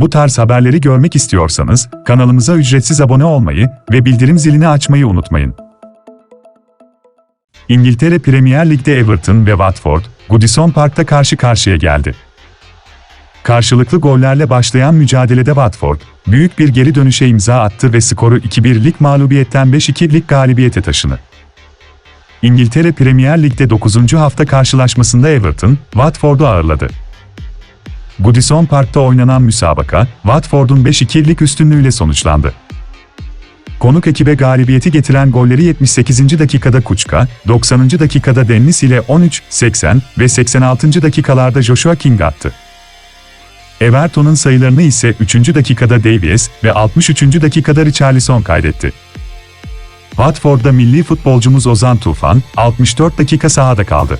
Bu tarz haberleri görmek istiyorsanız kanalımıza ücretsiz abone olmayı ve bildirim zilini açmayı unutmayın. İngiltere Premier Lig'de Everton ve Watford, Goodison Park'ta karşı karşıya geldi. Karşılıklı gollerle başlayan mücadelede Watford, büyük bir geri dönüşe imza attı ve skoru 2-1 lig mağlubiyetten 5-2 lig galibiyete taşını. İngiltere Premier Lig'de 9. hafta karşılaşmasında Everton, Watford'u ağırladı. Goodison Park'ta oynanan müsabaka, Watford'un 5-2 lig üstünlüğüyle sonuçlandı. Konuk ekibe galibiyeti getiren golleri 78. dakikada Kuçka, 90. dakikada Dennis ile 13, 80 ve 86. dakikalarda Joshua King attı. Everton'un sayılarını ise 3. dakikada Davies ve 63. dakikada Richarlison kaydetti. Watford'da milli futbolcumuz Ozan Tufan, 64 dakika sahada kaldı.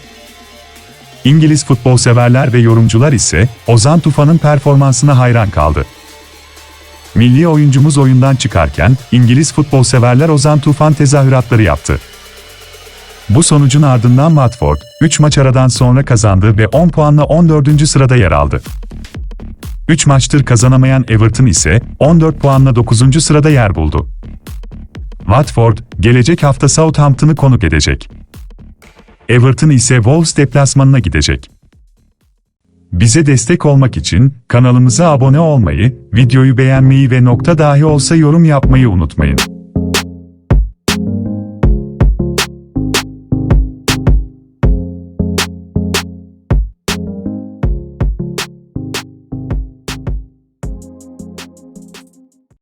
İngiliz futbol severler ve yorumcular ise Ozan Tufan'ın performansına hayran kaldı. Milli oyuncumuz oyundan çıkarken İngiliz futbol severler Ozan Tufan tezahüratları yaptı. Bu sonucun ardından Watford, 3 maç aradan sonra kazandı ve 10 puanla 14. sırada yer aldı. 3 maçtır kazanamayan Everton ise 14 puanla 9. sırada yer buldu. Watford, gelecek hafta Southampton'ı konuk edecek. Everton ise Wolves deplasmanına gidecek. Bize destek olmak için kanalımıza abone olmayı, videoyu beğenmeyi ve nokta dahi olsa yorum yapmayı unutmayın.